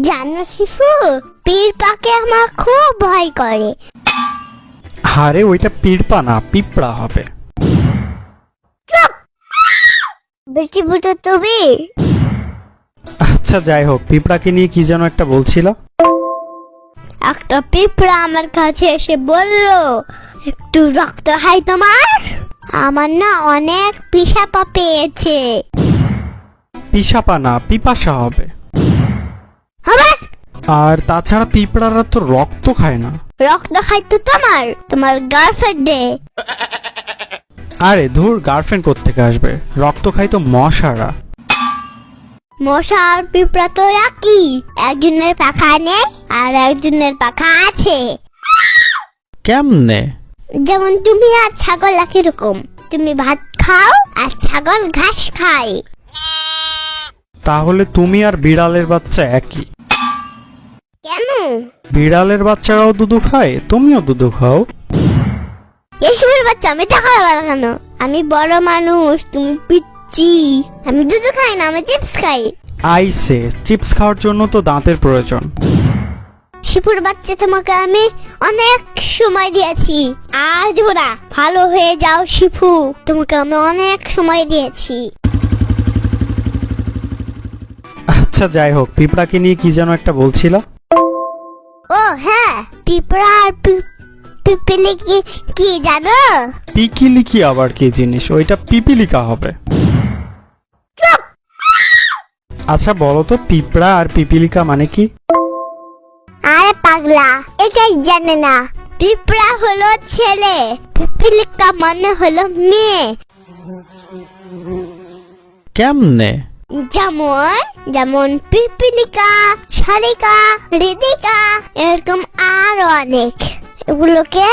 জানো পীর পাকে আমার খুব ভয় করে। আরে ওইটা না পিঁপড়া হবে। বেটি বুটো তুমি। আচ্ছা যাই হোক পিঁপড়াকে নিয়ে কি যেন একটা বলছিল? একটা পিঁপড়া আমার কাছে এসে বলল একটু রক্ত হয় তোমার? আমার না অনেক পিসাপা পেয়েছে। পিসাপা না পিপাসা হবে। আর তাছাড়া পিঁপড়ারা তো রক্ত খায় না। রক্ত খাই তো তোমার তোমার গার্লফ্রেন্ডে আরে ধুর গার্লফ্রেন্ড থেকে আসবে? রক্ত খায় তো মশারা। মশা আর পিঁপড়া তো একই। একজনের পাখা নেই আর একজনের পাখা আছে। কেমনে? যেমন তুমি আর ছাগল একই রকম। তুমি ভাত খাও আর ছাগল ঘাস খায়। তাহলে তুমি আর বিড়ালের বাচ্চা একই। কেন? বিড়ালের বাচ্চারাও দুধু খায় তুমিও দুধু খাও। এসবের বাচ্চা আমি টাকা পারো কেন? আমি বড় মানুষ তুমি পিচ্ছি আমি দুধ খাই না আমি চিপস খাই। আইসে চিপস খাওয়ার জন্য তো দাঁতের প্রয়োজন। শিপুর বাচ্চা তোমাকে আমি অনেক সময় দিয়েছি। আর দিব না ভালো হয়ে যাও শিপু। তোমাকে আমি অনেক সময় দিয়েছি। আচ্ছা যাই হোক পিঁপড়াকে নিয়ে কি যেন একটা বলছিল? হ্যাঁ পিঁপড়া আর পি- পিপিলি কি কি জানো? পিকিলিকি আবার কি জিনিস? ওইটা পিপিলিকা হবে। আচ্ছা বলো তো পিঁপড়া আর পিপিলিকা মানে কি? আরে পাগলা এটাই জানে না। পিঁপড়া হলো ছেলে পিপিলিকা মানে হলো মেয়ে। কেমনে? যেমন যেমন পিপিলিকা। সারিকা হৃদিকা এরকম আরও অনেক। এগুলোকে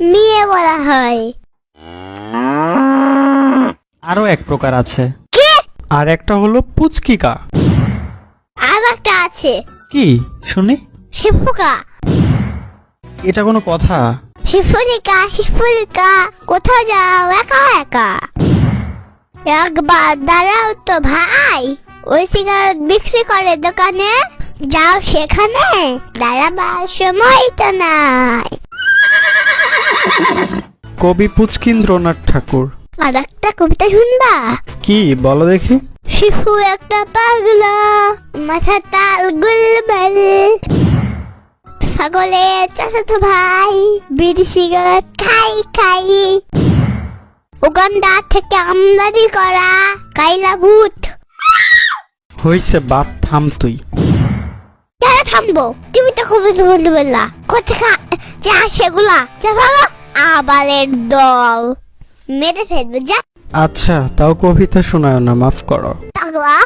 মেয়ে বলা হয়। আরও এক প্রকার আছে। কি? আর একটা হলো পুচকিকা। আর একটা আছে। কি? শুনি। শিফুকা। এটা কোনো কথা? শিফুলিকা শিফুলিকা কোথাও যাও একা একা। একবার দাঁড়াও তো ভাই। ওই সিগারেট বিক্রি করে দোকানে। যাও সেখানে। দাঁড়াবার সময় তো নাই। কবি পুচকিন্দ্রনাথ ঠাকুর। আর একটা কবিতা শুনবা? কি? বলো দেখি। শিশু একটা পাগলা মাথা তাল গুলবাল। ছাগলের চাচাতো ভাই বিড়ি সিগারেট খাই খাই। উগান্ডা থেকে আমদানি করা কাইলা ভূত। হইছে বাপ থাম তুই। থামবো। তুমি তো খুবই বলতে বললা কোথা যা সেগুলা যা ভালো। আবালের দল। মেরে ফেলবে যা। আচ্ছা তাও কবিতা শোনায় না মাফ করো। পাগলা।